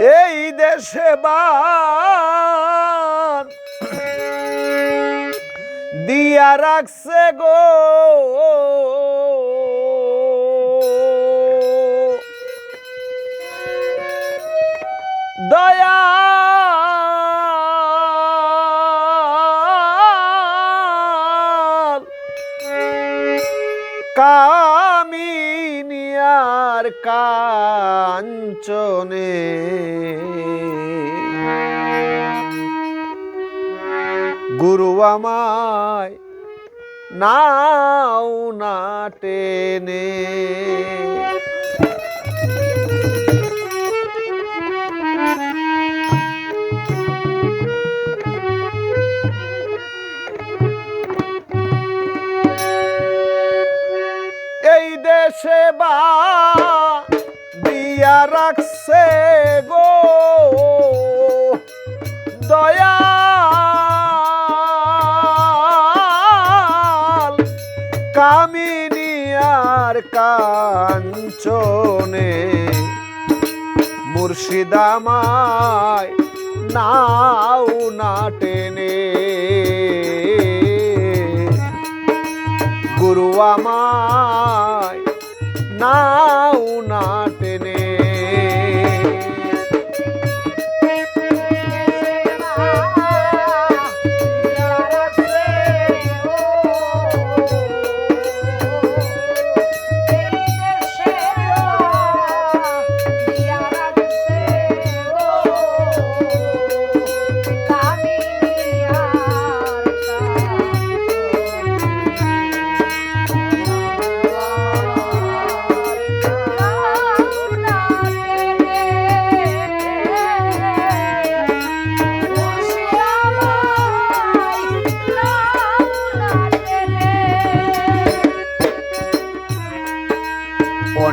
এই দেশে দিয়া রাখছে গো। দয়া কামিনিয়ার কাঞ্চনে। গুরু আমায় নাও না টেনে। কামিনিয়ার কাঞ্চনে মুর্শিদামায় নাও না টেনে। গুরু আমায় নাও না টেনে।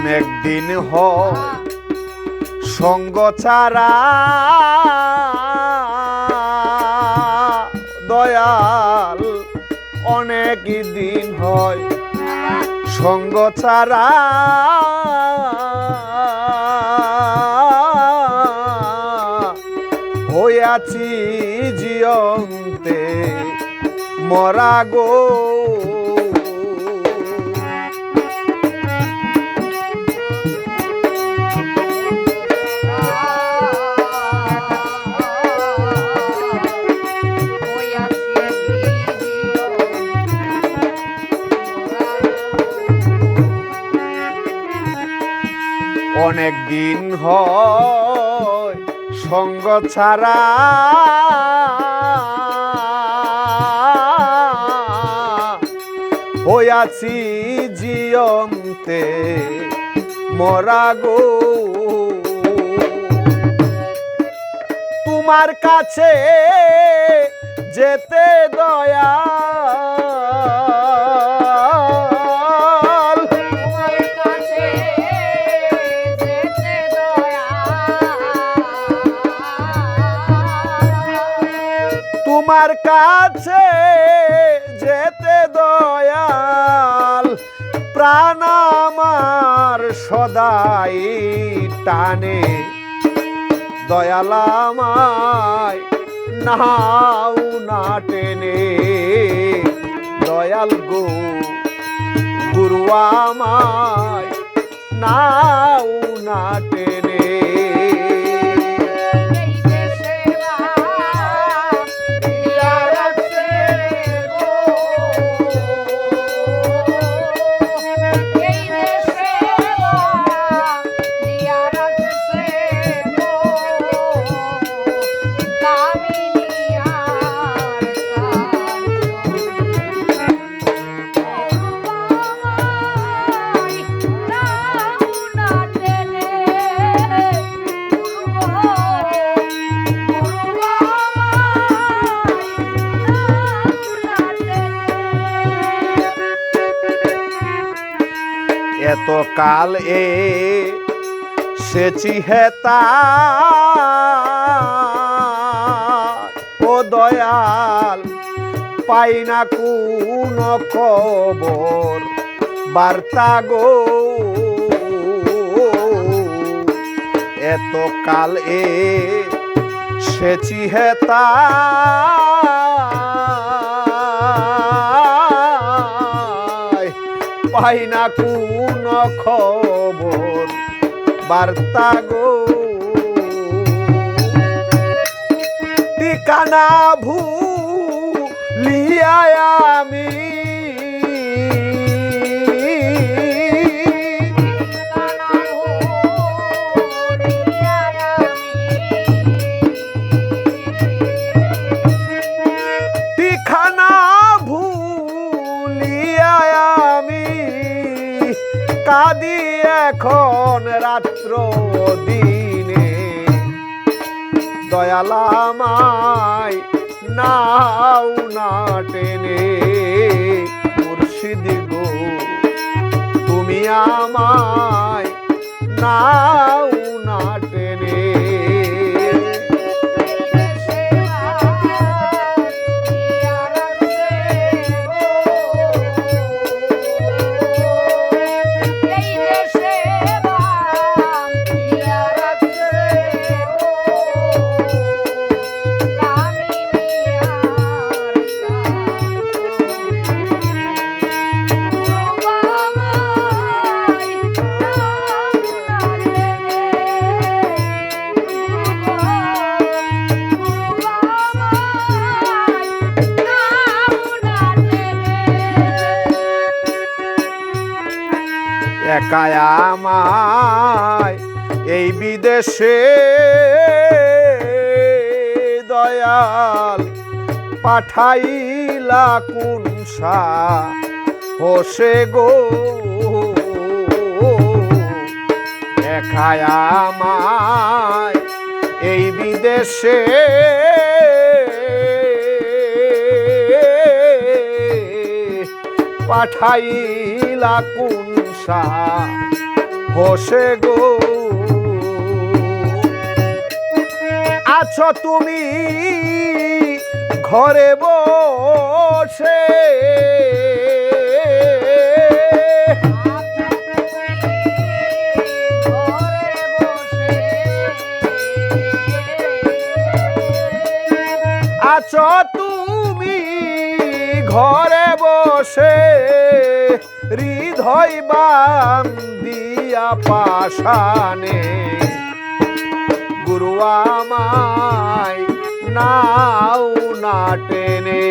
অনেক দিন হয় সঙ্গ ছাড়া দয়াল অনেক দিন হয়। সঙ্গ ছাড়া হইয়াছি জিয়ন্তে মরা গো অনেক দিন হয় সঙ্গ ছাড়া। হইয়াছি জিয়ন্তে মরা গো। তোমার কাছে যেতে দয়া কাছে যেতে দয়াল, প্রাণ আমার সদাই টানে। দয়াল আমায় নাও না টেনে। দয়াল গো, গুরু আমায় নাও না টেনে। এত কাল এ সেচি হেতা ও দয়াল, পাই না কোন খবর, বার্তা গো। এত কাল এ সেচি হেতা পাই না কোন খবর? বার্তা গো। ঠিকানা ভুলিয়া আমি। ঠিকানা এখন রাত্র দিনে। দয়ালামায় নাও না টেনে মুর্শিদ গো তুমি আমায় না একাই এই বিদেশে দয়াল পাঠাইলা কুনসা হোসে গো একাই এই বিদেশে পাঠাইলা কুনসা হোসে গো। আছো তুমি ঘরে বসে। আছো তুমি ঘরে বসে। হৃদয় দিয়া পাশানে গুরু আমায় নাও না টেনে।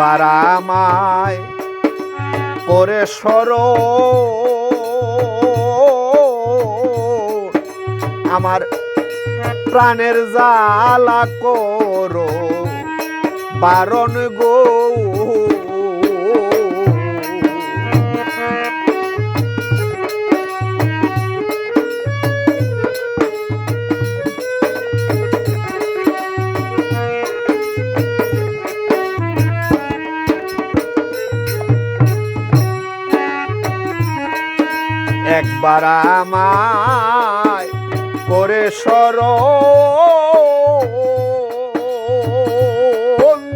একবার আমায় করে সর আমার প্রাণের জ্বালা করো বারণ গো একবার আমায় করে সর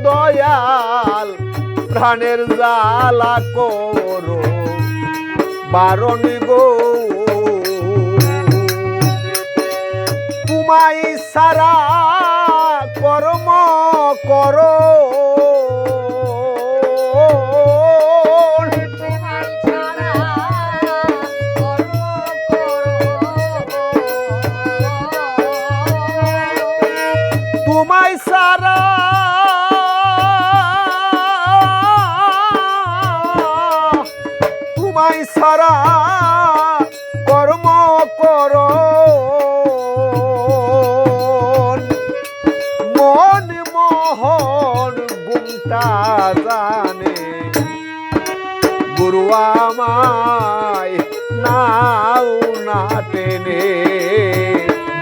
দয়াল প্রাণের জ্বালা করো। বারণ গো। তোমায় সারা সারা কর্ম কর। মন মন গুমটা জানে। গুরু আমায় নাও না টেনে।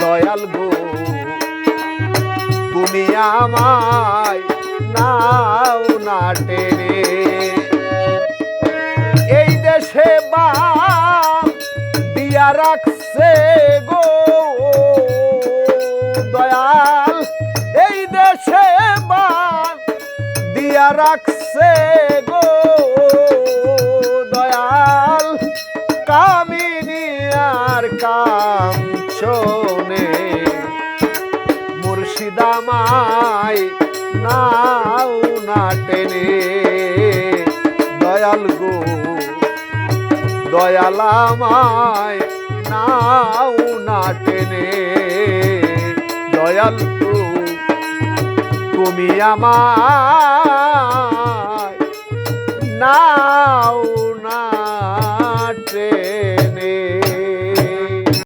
দয়াল গো, তুমি আমায় নাও না টেনে। দেশে দিয়া রাখছে গো। দয়াল, এই দেশে বাম দিয়া রাখছে গো। দয়াল কামিনী আর কামছনে মুর্শিদামাই নাও না টেনে। দয়াল গো। দয়ালামায় নাও না টেনে। দয়াল তুমি আমায় নাও